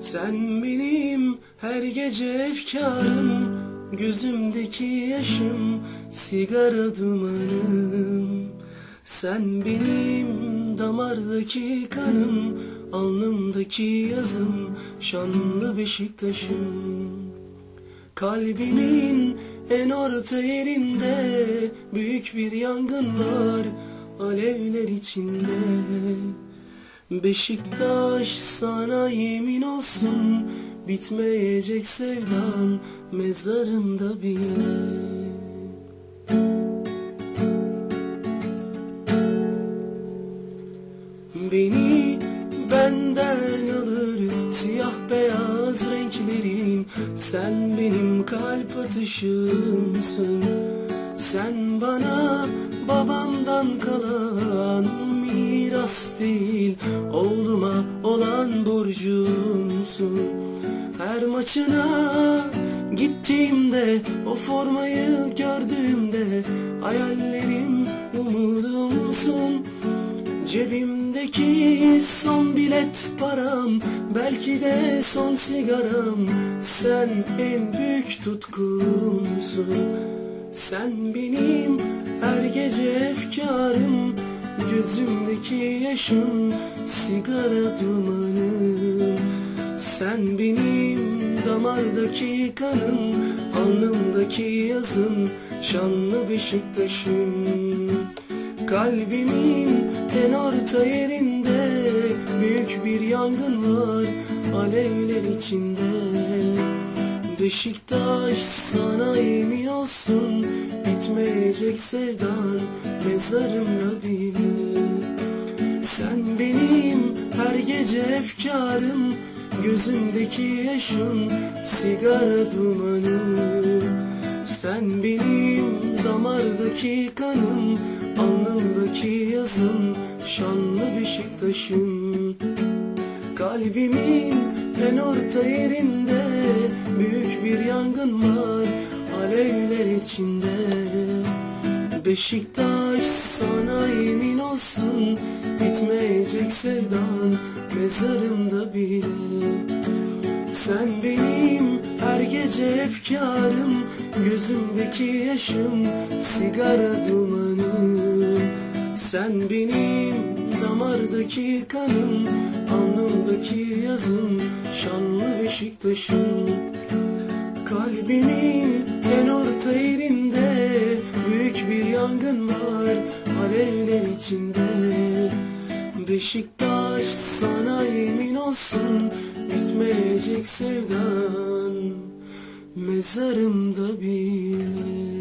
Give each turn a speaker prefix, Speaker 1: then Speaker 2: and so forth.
Speaker 1: Sen benim her gece efkarım Gözümdeki yaşım sigara dumanım. Sen benim damardaki kanım Alnımdaki yazım şanlı Beşiktaş'ım. Kalbimin en orta yerinde Büyük bir yangın var alevler içinde. Beşiktaş sana yemin olsun Bitmeyecek sevdan mezarımda bile Beni benden alır siyah beyaz renklerin Sen benim kalp atışımsın Sen bana babamdan kalan miras değil Oğluma olan borcumsun. Her maçına gittiğimde O formayı gördüğümde Hayallerim umudumsun Cebimdeki son bilet param Belki de son sigaram. Sen en büyük tutkumsun. Sen benim her gece efkarım Gözümdeki yaşım sigara dumanım. Sen benim damardaki kanım Alnımdaki yazım şanlı Beşiktaş'ım Kalbimin en orta yerinde Büyük bir yangın var alevler içinde. Beşiktaş sana yemin olsun Bitmeyecek sevdan mezarımda bile. Sen benim her gece efkarım Gözümdeki yaşım sigara dumanı. Sen benim damardaki kanım Alnımdaki yazım şanlı Beşiktaş'ım. Kalbimin en orta yerinde Büyük bir yangın var alevler içinde. Beşiktaş sana yemin olsun Bitmeyecek sevdan mezarımda bile. Sen benim gece efkarım Gözümdeki yaşım sigara dumanı. Sen benim damardaki kanım Alnımdaki yazım şanlı Beşiktaş'ım. Kalbimin en orta yerinde Büyük bir yangın var alevler içinde. Beşiktaş sana yemin olsun Bitmeyecek sevdan Mezarımda bile